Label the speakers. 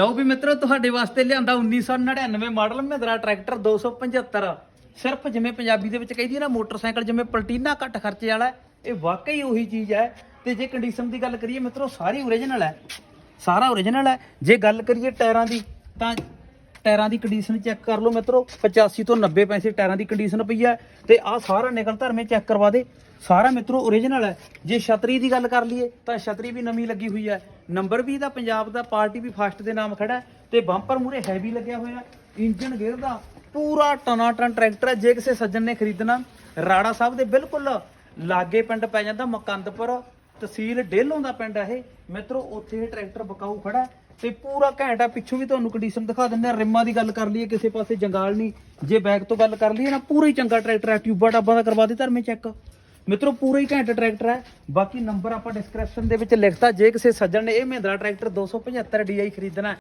Speaker 1: ਲਓ ਵੀ ਮਿੱਤਰੋ ਤੁਹਾਡੇ ਵਾਸਤੇ ਲਿਆਂਦਾ 1999 ਮਾਡਲ ਮਹਿੰਦਰਾ ਟਰੈਕਟਰ 275 ਸਿਰਫ ਜਿਵੇਂ ਪੰਜਾਬੀ ਦੇ ਵਿੱਚ ਕਹਿੰਦੀ ਨਾ ਮੋਟਰਸਾਈਕਲ ਜਿਵੇਂ ਪਲਟੀਨਾ ਘੱਟ ਖਰਚੇ ਵਾਲਾ ਹੈ, ਇਹ ਵਾਕਈ ਉਹੀ ਚੀਜ਼ ਹੈ। ਤੇ ਜੇ ਕੰਡੀਸ਼ਨ ਦੀ ਗੱਲ ਕਰੀਏ ਮਿੱਤਰੋ ਸਾਰੀ ਓਰੀਜਨਲ ਹੈ। ਸਾਰਾ ਓਰੀਜਨਲ ਹੈ। ਜੇ ਗੱਲ ਕਰੀਏ ਟਾਇਰਾਂ ਦੀ ਤਾਂ ਟਾਇਰਾਂ ਦੀ ਕੰਡੀਸ਼ਨ ਚੈੱਕ ਕਰ ਲਓ ਮਿੱਤਰੋ 85 ਤੋਂ 90 ਪੈਸੇ ਟਾਇਰਾਂ ਦੀ ਕੰਡੀਸ਼ਨ ਪਈ ਹੈ ਤੇ ਆਹ ਸਾਰਾ ਨਿਕਲ ਧਰਮੇ ਚੈੱਕ ਕਰਵਾ ਦੇ। ਸਾਰਾ ਮਿੱਤਰੋ ਓਰੀਜਨਲ ਹੈ। ਜੇ ਛਤਰੀ ਦੀ ਗੱਲ ਕਰ ਲਈਏ, ਤਾਂ ਛਤਰੀ ਵੀ ਨਵੀਂ ਲੱਗੀ ਹੋਈ ਹੈ। ਨੰਬਰ ਵੀ ਦਾ ਪੰਜਾਬ ਦਾ, ਪਾਰਟੀ ਵੀ ਫਾਸਟ ਦੇ ਨਾਮ ਖੜਾ ਹੈ ਤੇ ਬੰਪਰ ਮੂਰੇ ਹੈਵੀ ਲੱਗਿਆ ਹੋਇਆ ਇੰਜਨ ਗੇਅਰ ਦਾ ਪੂਰਾ ਟਨਾ ਟਨ ਟਰੈਕਟਰ ਹੈ। ਜੇ ਕਿਸੇ ਸੱਜਣ ਨੇ ਖਰੀਦਣਾ, ਰਾੜਾ ਸਾਹਿਬ ਦੇ ਬਿਲਕੁਲ ਲਾਗੇ ਪਿੰਡ ਪੈ ਜਾਂਦਾ, ਮਕੰਦਪੁਰ। ਤਹਿਸੀਲ ਡੇਲੋਂ ਦਾ ਪਿੰਡ ਹੈ ਇਹ। ਮਿੱਤਰੋ, ਉੱਥੇ ਇਹ ਟਰੈਕਟਰ ਬਕਾਊ ਖੜਾ ਹੈ ਤੇ ਪੂਰਾ ਘੈਂਟ ਆ। ਪਿੱਛੋਂ ਵੀ ਤੁਹਾਨੂੰ ਕੰਡੀਸ਼ਨ ਦਿਖਾ ਦਿੰਦੇ ਆ ਰਿਮਾਂ ਦੀ ਗੱਲ ਕਰ ਲਈਏ, ਕਿਸੇ ਪਾਸੇ ਜੰਗਾਲ ਨਹੀਂ। ਜੇ ਬੈਕ ਤੋਂ ਗੱਲ ਕਰ ਲਈਏ ਨਾ, ਪੂਰਾ ਹੀ ਚੰਗਾ ਟਰੈਕਟਰ ਹੈ ਟਿਊਬਾ ਟਾਬਾ ਦਾ ਕਰਵਾ ਦੇ ਧਰਮੇ ਚੈੱਕ ਮਿੱਤਰੋ, ਪੂਰਾ ਹੀ ਘੈਂਟ ਟਰੈਕਟਰ ਹੈ ਬਾਕੀ ਨੰਬਰ ਆਪਾਂ ਡਿਸਕ੍ਰਿਪਸ਼ਨ ਦੇ ਵਿੱਚ ਲਿਖਤਾ। ਜੇ ਕਿਸੇ ਸੱਜਣ ਨੇ ਇਹ ਮਹਿੰਦਰਾ ਟਰੈਕਟਰ 275 DI ਖਰੀਦਣਾ